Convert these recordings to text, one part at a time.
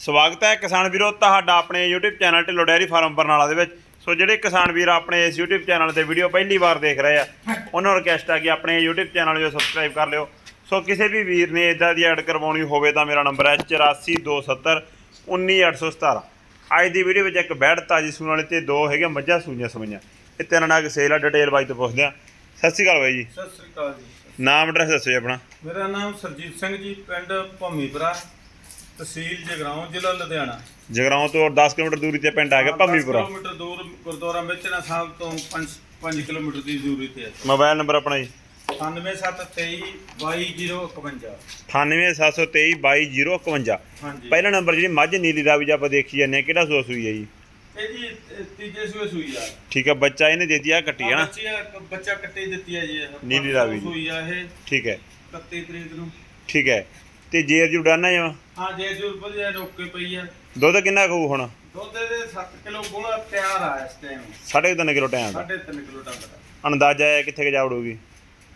ਸਵਾਗਤ ਹੈ ਕਿਸਾਨ ਵੀਰੋ ਤੁਹਾਡਾ ਆਪਣੇ YouTube channel Dhillon dairy farm Barnala ਦੇ ਵਿੱਚ। ਸੋ ਜਿਹੜੇ ਕਿਸਾਨ ਵੀਰ ਆਪਣੇ ਇਸ YouTube ਚੈਨਲ ਤੇ ਵੀਡੀਓ ਪਹਿਲੀ ਵਾਰ ਦੇਖ ਰਹੇ ਆ ਉਹਨਾਂ ਨੂੰ ਰਿਕਵੈਸਟ ਆ ਕਿ ਆਪਣੇ YouTube ਚੈਨਲ ਨੂੰ ਸਬਸਕ੍ਰਾਈਬ ਕਰ ਲਿਓ। ਸੋ ਕਿਸੇ ਵੀ ਵੀਰ ਨੇ ਇਦਾਂ ਦੀ ਐਡ ਕਰਵਾਉਣੀ ਹੋਵੇ ਤਾਂ ਮੇਰਾ ਨੰਬਰ ਹੈ 8427 19817 ਅੱਜ ਦੀ ਵੀਡੀਓ ਵਿੱਚ ਇੱਕ ਬੈੜ ਤਾਜੀ ਸੂਣ ਵਾਲੀ ਤੇ ਦੋ ਹੈਗੇ ਮੱਝਾਂ ਸੂਈਆਂ ਸੂਈਆਂ ਇਹ ਤਿੰਨ ਨਾਗ ਸੇਲ ਆ ਡਿਟੇਲ ਬਾਈ ਤੋਂ ਪੁੱਛਦੇ ਆ ਸਤਿ ਸ਼੍ਰੀ ਅਕਾਲ ਬਾਈ ਜੀ। ਸਤਿ ਸ੍ਰੀ ਅਕਾਲ ਜੀ। ਨਾਮ ਐਡਰੈਸ ਦੱਸੋ ਜੀ ਆਪਣਾ। ਮੇਰਾ ਨਾਮ ਸਰਜੀਤ ਸਿੰਘ ਜੀ ਪਿੰਡ ਭੰਮੀਪੁਰਾ। ਤਹਿਸੀਲ ਜਗਰਾਉਂ ਜ਼ਿਲ੍ਹਾ ਲੁਧਿਆਣਾ। ਜਗਰਾਉਂ ਤੋਂ 10 ਕਿਲੋਮੀਟਰ ਦੂਰੀ ਤੇ ਪਿੰਡ ਆ ਗਿਆ ਭੰਮੀਪੁਰਾ 10 ਕਿਲੋਮੀਟਰ ਦੂਰ ਗੁਰਦੁਆਰਾ ਮਿਚਨਾ ਸਾਹਿਬ ਤੋਂ 5 5 ਕਿਲੋਮੀਟਰ ਦੀ ਦੂਰੀ ਤੇ ਹੈ। ਮੋਬਾਈਲ ਨੰਬਰ ਆਪਣਾ ਜੀ। 9723 22051 98723 22051 ਹਾਂਜੀ। ਪਹਿਲਾ ਨੰਬਰ ਜਿਹੜੀ ਮੱਝ ਨੀਲੀ ਰਾਵੀ ਜੀ ਆਪਾਂ ਦੇਖੀ ਜਾਂਦੇ ਹਾਂ ਕਿਹੜਾ ਸੂਆ ਸੂਈ ਹੈ ਜੀ? ਇਹ ਜੀ ਇਹ ਤੀਜੇ ਸੂਏ ਸੂਈ ਆ। ਠੀਕ ਹੈ ਬੱਚਾ ਇਹਨੇ ਦੇ ਦਿੱਤੀ ਆ ਕੱਟੀ ਹੈ ਨਾ ਬੱਚੀ ਆ, ਇੱਕ ਬੱਚਾ ਕੱਟੀ ਦਿੱਤੀ ਹੈ ਜੀ ਇਹ। ਨੀਲੀ ਰਾਵੀ ਦੀ। ਸੂਈ ਆ ਇਹ। ਠੀਕ ਹੈ। 31 ਤਰੀਕ ਨੂੰ। ਠੀਕ ਹੈ। ਤੇ ਜੇਰ ਜੀ ਉਡਾਨਾ ਜਮਾ ਹਾਂ ਜੇ ਜੁਰ ਵਧੀਆ ਰੋਕ ਕੇ ਪਈ ਆ। ਦੁੱਧ ਕਿੰਨਾ ਕਹੂ ਹੁਣ? ਦੁੱਧ ਦੇ 7 ਕਿਲੋ ਗੁਣਾ ਤਿਆਰ ਆ ਇਸ ਟਾਈਮ 3.5 ਕਿਲੋ ਟਾਈਮ ਦਾ। 3.5 ਕਿਲੋ ਟੰਗ ਦਾ। ਅੰਦਾਜ਼ਾ ਹੈ ਕਿੱਥੇ ਕੁ ਜਾ ਉਡੂਗੀ?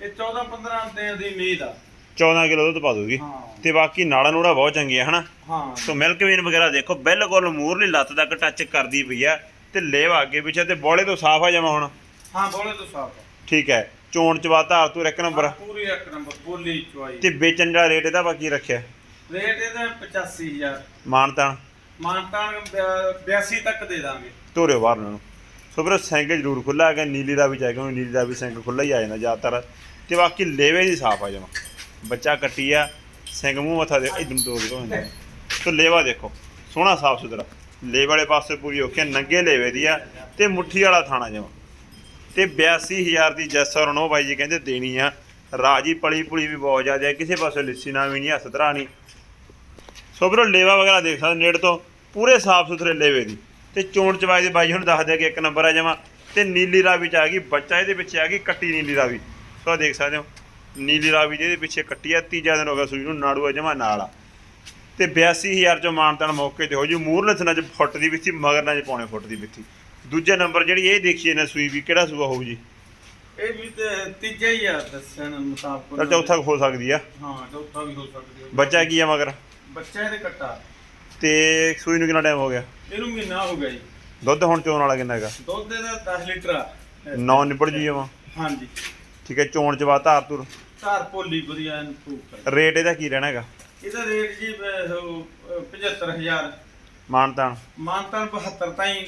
ਇਹ 14 15 ਦਿਨ ਦੀ ਉਮੀਦ ਆ। 14 ਕਿਲੋ ਦੁੱਧ ਪਾ ਦੂਗੀ ਹਾਂ। ਤੇ ਬਾਕੀ ਨਾੜਾ ਨੂੜਾ ਬਹੁਤ ਹਨਾ? ਹਾਂ। ਸੋ ਮਿਲਕ ਵੀਨ ਵਗੈਰਾ ਦੇਖੋ ਬਿਲਕੁਲ ਮੂਰਲੀ ਲੱਤ ਤੱਕ ਟੱਚ ਕਰਦੀ ਪਈ ਆ। ਤੇ ਲੇਵਾ ਅੱਗੇ ਪਿੱਛੇ ਤੇ ਬੋਲੇ ਤੋਂ ਸਾਫ਼ ਆ ਜਾਵਾਂ ਹੁਣ। ਹਾਂ ਬੋਲੇ ਤੋਂ ਸਾਫ਼ ਠੀਕ ਹੈ। ਚੋਣ ਚਵਾ ਧਾਰ ਤੂੰ ਇੱਕ ਨੰਬਰ। ਪੂਰੀ ਇੱਕ ਨੰਬਰ ਬੋਲੀ ਚੁਆਈ ਤੇ ਵੇਚਣ ਜਿਹੜਾ ਰੇਟ ਇਹਦਾ ਬਾਕੀ ਰੱਖਿਆ? ਰੇਟ ਇਹਦਾ 85000 ਮਾਨਤਾਨ। ਮਾਨਤਾਨ 82 ਤੱਕ ਦੇ ਦਾਂਗੇ। ਤੋਰਿਓ ਬਾਹਰ ਨੂੰ। ਸੋ ਵੀਰੋ ਸਿੰਘ ਜ਼ਰੂਰ ਖੁੱਲਾ ਹੈਗਾ ਨੀਲੀ ਦਾ ਵੀ ਚਾਹੀਦਾ ਨੀਲੀ ਦਾ ਵੀ ਸਿੰਘ ਖੁੱਲਾ ਹੀ ਆ ਜਾਂਦਾ ਜ਼ਿਆਦਾਤਰ। ਤੇ ਬਾਕੀ ਲੇਵੇ ਦੀ ਸਾਫ਼ ਆ ਜਾਵਾਂ ਬੱਚਾ ਕੱਟੀ ਆ ਸਿੰਘ ਮੂੰਹ ਮੱਥਾ ਦੇ ਇਧਰ ਤੋਂ ਦੋ ਹੁੰਦਾ ਸੋ ਲੇਵਾ ਦੇਖੋ ਸੋਹਣਾ ਸਾਫ਼ ਸੁਥਰਾ। ਲੇਵੇ ਵਾਲੇ ਪਾਸੇ ਪੂਰੀ ਆ, ਨੰਗੇ ਲੇਵੇ ਦੀ ਆ ਤੇ ਮੁੱਠੀ ਵਾਲਾ ਥਾਣਾ ਜਾਵਾਂ ਤੇ 82000 ਦੀ ਜੈਸਰ ਨੋ ਬਾਈ ਜੀ ਕਹਿੰਦੇ ਦੇਣੀ ਆ। ਰਾਜੀ ਪਲੀ ਪੁਲੀ ਵੀ ਬਹੁਤ ਜ਼ਿਆਦਾ ਹੈ, ਕਿਸੇ ਪਾਸੇ ਲਿੱਸੀ ਨਾ ਵੀ ਨਹੀਂ ਹਸਤਰਾ ਨਹੀਂ। ਸੋ ਵੀਰੋ, ਲੇਵਾ ਵਗੈਰਾ ਦੇਖ ਸਕਦੇ ਨੇੜ ਤੋਂ ਪੂਰੇ ਸਾਫ਼ ਸੁਥਰੇ ਲੇਵੇ ਦੀ। ਤੇ ਚੋਣ ਚਵਾਈ ਦੇ ਬਾਈ ਹੁਣ ਦੱਸਦੇ ਆ ਕਿ ਇੱਕ ਨੰਬਰ ਆ ਜਮਾ। ਤੇ ਨੀਲੀ ਰਾਵੀ ਚ ਆ ਗਈ, ਬੱਚਾ ਇਹਦੇ ਪਿੱਛੇ ਆ ਗਈ, ਕੱਟੀ ਨੀਲੀ ਰਾਵੀ। ਸੋ ਆਹ ਦੇਖ ਸਕਦੇ ਹੋ, ਨੀਲੀ ਰਾਵੀ ਜਿਹਦੇ ਪਿੱਛੇ ਕੱਟੀ ਆ, ਤੀਜਾ ਦਿਨ ਹੋ ਗਿਆ ਸੂਈ ਨੂੰ, ਨਾੜੂ ਆ ਜਮਾ ਨਾਲ ਆ। ਤੇ 82000 ਚੋਂ ਮਾਨਤਾਨ ਮੌਕੇ ਤੇ ਹੋ ਜੂ ਮੂਰਲੇ ਚ ਫੁੱਟ ਦੀ ਵਿੱਥੀ ਮਗਰਨਾ ਚ ਪਾਉਣੇ ਫੁੱਟ ਦੀ ਵਿੱਥੀ। ਦੂਜਾ ਨੰਬਰ ਜਿਹੜੀ ਇਹ ਦੇਖੀਏ ਨਾ ਸੂਈ ਵੀ ਕਿਹੜਾ ਸੂਆ ਹੋਊ ਜੀ? ਇਹ ਵੀ ਤੇ ਤੀਜਾ ਹੀ ਆ ਦੱਸਣ ਮੁਤਾਬਕ। ਤਾਂ ਚੌਥਾ ਹੋ ਸਕਦੀ ਆ। ਹਾਂ ਚੌਥਾ ਵੀ ਹੋ ਸਕਦਾ ਬੱਚਾ ਕੀ ਆ ਮਗਰ? ਬੱਚਾ ਇਹਦੇ ਕੱਟਾ। ਤੇ ਸੂਈ ਨੂੰ ਕਿੰਨਾ ਟਾਈਮ ਹੋ ਗਿਆ? ਇਹਨੂੰ ਮਹੀਨਾ ਹੋ ਗਿਆ ਜੀ। ਦੁੱਧ ਹੁਣ ਚੋਣ ਵਾਲਾ ਕਿੰਨਾ ਹੈਗਾ? ਦੁੱਧ ਇਹਦਾ 10 ਲੀਟਰ ਆ। ਨੌ ਨਿਬੜ ਜੀ ਜਮਾ ਹਾਂਜੀ। ਠੀਕ ਹੈ ਚੋਣ ਚਵਾ ਧਾਰ ਤੁਰ ਧਾਰ ਭੋਲੀ ਵਧੀਆ ਕਰ ਰੇਟ ਇਹਦਾ ਕੀ ਰਹਿਣਾ ਹੈਗਾ? ਇਹਦਾ ਰੇਟ ਜੀ ਅਹ, ਉਹ, ਅਹ, 75000 ਮਾਨਤਾਨ ਮਾਨਤਾਨ 72 ਤਾਈਂ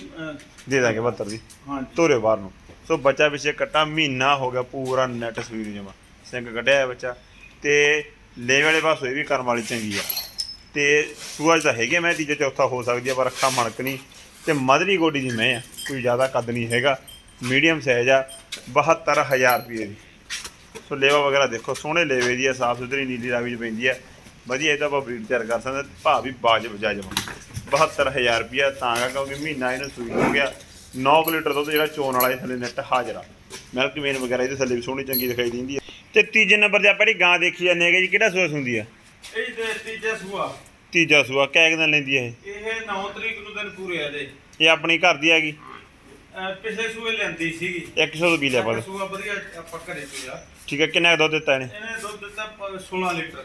ਦੇ ਦਾਂਗੇ 72 ਦੀ ਹਾਂਜੀ। ਤੋਰੇ ਬਾਹਰ ਨੂੰ। ਸੋ ਬੱਚਾ ਪਿੱਛੇ ਕੱਟਾ ਮਹੀਨਾ ਹੋ ਗਿਆ ਪੂਰਾ ਨੈਟ ਸਵੀਰ ਜਮਾ। ਸਿੰਘ ਕੱਢਿਆ ਹੈ ਬੱਚਾ। ਤੇ ਲੈ ਵਾਲੇ ਪਾਸੋਂ ਇਹ ਵੀ ਕਰਮ ਵਾਲੀ ਚੰਗੀ ਆ। ਤੇ ਸੂਆ 'ਚ ਤਾਂ ਹੈਗੇ ਮੈਂ ਤੀਜਾ ਚੌਥਾ ਹੋ ਸਕਦੀ ਆ ਪਰ ਅੱਖਾਂ ਮਣਕ ਨਹੀਂ। ਤੇ ਮਧਰੀ ਗੋਡੀ ਦੀ ਮੈਂ ਆ ਕੋਈ ਜ਼ਿਆਦਾ ਕੱਦ ਨਹੀਂ ਹੈਗਾ। ਮੀਡੀਅਮ ਸਾਈਜ਼ ਆ 72000 ਰੁਪਏ ਦੀ। ਸੋ ਲੇਵਾ ਵਗੈਰਾ ਦੇਖੋ ਸੋਹਣੇ ਲੇਵੇ ਦੀ ਆ ਸਾਫ਼ ਸੁਥਰੀ ਨੀਲੀ ਰਾਵੀ ਚ ਪੈਂਦੀ ਆ। ਵਧੀਆ ਇਹ ਤਾਂ ਆਪਾਂ ਬਰੀਡ ਤਿਆਰ ਕਰ ਸਕਦੇ। ਭਾਅ ਵੀ ਬਾਜਬ ਜਾ ਜਮਾ। 72000 ਰੁਪਿਆ ਤਾਂ ਗਾ ਕਿਉਂਕਿ ਮਹੀਨਾ ਇਹਨੂੰ ਸੂਈ ਹੋ ਗਿਆ। 9 ਲੀਟਰ ਦੁੱਧ ਜਿਹੜਾ ਚੋਣ ਵਾਲਾ ਇਹ ਥੱਲੇ ਨੈਟ ਹਾਜ਼ਰ ਆ। ਮਿਲਕ ਮੇਨ ਵਗੈਰਾ ਇਹਦੇ ਥੱਲੇ ਵੀ ਸੋਹਣੀ ਚੰਗੀ ਦਿਖਾਈ ਦਿੰਦੀ ਆ। ਤੇ ਤੀਜੇ ਨੰਬਰ ਤੇ ਆਪਾਂ ਜਿਹੜੀ ਗਾਂ ਦੇਖੀ ਜਾਂਦੇ ਹੈਗੇ ਜੀ ਕਿਹੜਾ ਸੂਆ ਹੁੰਦੀ ਆ? ਇਹ ਤੇ ਤੀਜਾ ਸੂਆ। ਤੀਜਾ ਸੂਆ ਕੈ ਦਿਨ ਲੈਂਦੀ ਆ ਇਹ? ਇਹ 9 ਤਰੀਕ ਨੂੰ ਦਿਨ ਪੂਰੇ ਆ ਦੇ। ਇਹ ਆਪਣੀ ਘਰ ਦੀ ਹੈਗੀ? ਪਿਛਲੇ ਸੂਏ ਲੈਂਦੀ ਸੀਗੀ। 100 ਤੋਂ ਵੀ ਲਿਆ ਪਾ ਸੂਆ ਵਧੀਆ ਆਪਾਂ ਘਰੇ ਪੀਆ। ਠੀਕ ਹੈ ਕਿੰਨਾ ਦੁੱਧ ਦਿੱਤਾ ਇਹਨੇ? ਇਹਨੇ ਦੁੱਧ ਦਿੱਤਾ ਪ- 16 ਲੀਟਰ।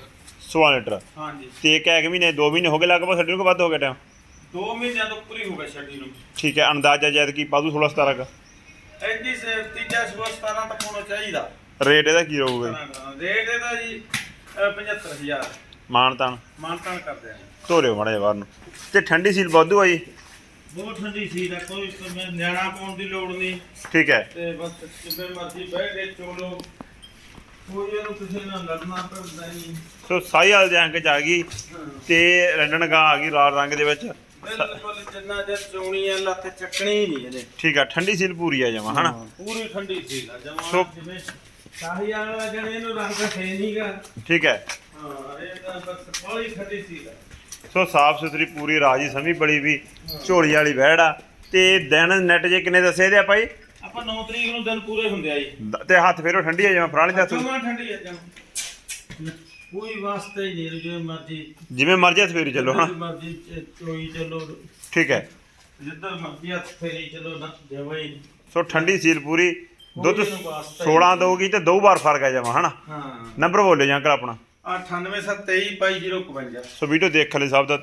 16 ਲੀਟਰ। ਹਾਂਜੀ। ਤੇ ਕਹਿ ਕੇ ਮਹੀਨੇ 2 ਮਹੀਨੇ ਹੋ ਗਏ ਲਗਭਗ ਸਾਡੇ ਨੂੰ ਵੱਧ ਹੋ ਗਿਆ ਟਾਈਮ 2 ਮਹੀਨਿਆਂ ਤੋਂ ਉੱਪਰ ਹੀ ਹੋ ਗਿਆ ਛੱਡੀ ਨੂੰ। ਠੀਕ ਹੈ ਅੰਦਾਜ਼ਾ ਜੈਦ ਕੀ ਪਾਦੂ 16 17 ਕ? ਐਡੀ ਸੇ ਤੀਜਾ ਸੂਆ 17 ਤੱਕ ਹੋਣਾ ਚਾਹੀਦਾ। ਰੇਟ ਇਹਦਾ ਕੀ ਰਹੂਗਾ ਰੇਟ ਇਹਦਾ ਜੀ ਅਹ, 75000 ਮਾਨਤਾਨ ਮਾਨਤਾਨ ਕਰਦੇ ਆ। ਧੋਰਿਓ ਮਾੜਾ ਬਾਹਰ ਨੂੰ। ਤੇ ਠੰਡੀ ਸੀਲ ਵਾਧੂ ਆ ਜੀ? ਬਹੁਤ ਠੰਡੀ ਸੀ ਦਾ ਕੋਈ ਮੈਂ ਨਿਆਣਾ ਪਾਉਣ ਦੀ ਲੋੜ ਨਹੀਂ। ਠੀਕ ਹੈ। ਤੇ ਬਸ ਜਿਵੇਂ ਮਰਜ਼ੀ ਬਹਿ ਕੇ ਚੋਲੋ ਕੋਈ ਇਹਨੂੰ ਕਿਸੇ ਨਾਲ ਲੜਨਾ ਪੈਂਦਾ ਨਹੀਂ। ਸੋ ਸਾਈ ਵਾਲ ਦੇ ਅੰਕ ਚ ਆ ਗਈ ਤੇ ਰੰਡਣ ਗਾਂ ਆ ਗਈ ਲਾਲ ਰੰਗ ਦੇ ਵਿੱਚ। ਬਿਲਕੁਲ ਜਿੰਨਾ ਜਰ ਚੋਣੀ ਆ ਲੱਤ ਚੱਕਣੀ ਹੀ ਨਹੀਂ ਇਹਨੇ। ਠੀਕ ਆ ਠੰਡੀ ਸੀਲ ਪੂਰੀ ਆ ਜਾਵਾ ਹਨਾ? ਪੂਰੀ ਠੰਡੀ ਸੀ ਦਾ ਸੋ- ਜਮਾ ਜਿਵੇਂ ਸ਼ਾਹੀ ਵਾਲਾ ਜਣੇ ਇਹਨੂੰ ਰੰਗ ਹੈ ਨਹੀਂਗਾ ਠੀਕ ਹੈ। ਹਾਂ ਇਹ ਤਾਂ ਬਸ ਬੜੀ ਠੰਡੀ ਸੀ ਦਾ ਸੋ ਸਾਫ਼ ਸੁਥਰੀ ਪੂਰੀ ਰਾਜੀ ਸਮੀ ਬੜੀ ਵੀ ਝੋਲੀ ਵਾਲੀ ਵਹਿੜ ਆ। ਤੇ ਦਿਨ ਨੈਟ ਜੇ ਕਿੰਨੇ ਦੱਸੇ ਇਹਦੇ ਆ ਭਾਈ? ਆਪਾਂ 9 ਤਰੀਕ ਨੂੰ ਦਿਨ ਪੂਰੇ ਹੁੰਦੇ ਆ ਜੀ। ਦ- ਤੇ ਹੱਥ ਫੇਰੋ ਠੰਡੀ ਆ ਜਾਵਾ ਫਰਾਣੇ ਦੇ ਹੱਥ। ਜਮਾ ਠੰਡੀ ਆ ਜਮਾ। ਕੋਈ ਵਾਸਤੇ ਹੀ ਨਹੀਂ ਜਿਵੇਂ ਮਰਜ਼ੀ ਜਿਵੇਂ ਮਰਜ਼ੀ ਹੱਥ ਫੇਰੀ ਚੱਲੋ ਹਨਾ ਮਰਜ਼ੀ ਚ- ਚੋਈ ਚੱਲੋ। ਠੀਕ ਹੈ। ਜਿੱਧਰ ਮਰਜ਼ੀ ਹੱਥ ਫੇਰੀ ਚੱਲੋ ਨਾ ਹੀ ਸੋ ਠੰਡੀ ਸੀਲ ਪੂਰੀ। ਦੁੱਧ ਕੋਈ ਇਹਨੂੰ ਵਾਸਤਾ ਹੀ। 16 ਦਊਗੀ ਤੇ ਦੋ ਵਾਰ ਫ਼ਰਕ ਆ ਜਾਵਾ ਹਨਾ? ਹਾਂ। ਨੰਬਰ ਬੋਲਿਓ ਜਾਂ ਅੰਕਲ ਆਪਣਾ 98 723 22051 ਸੋ ਵੀਡੀਓ ਦੇਖ ਲਈ ਸਭ ਦਾ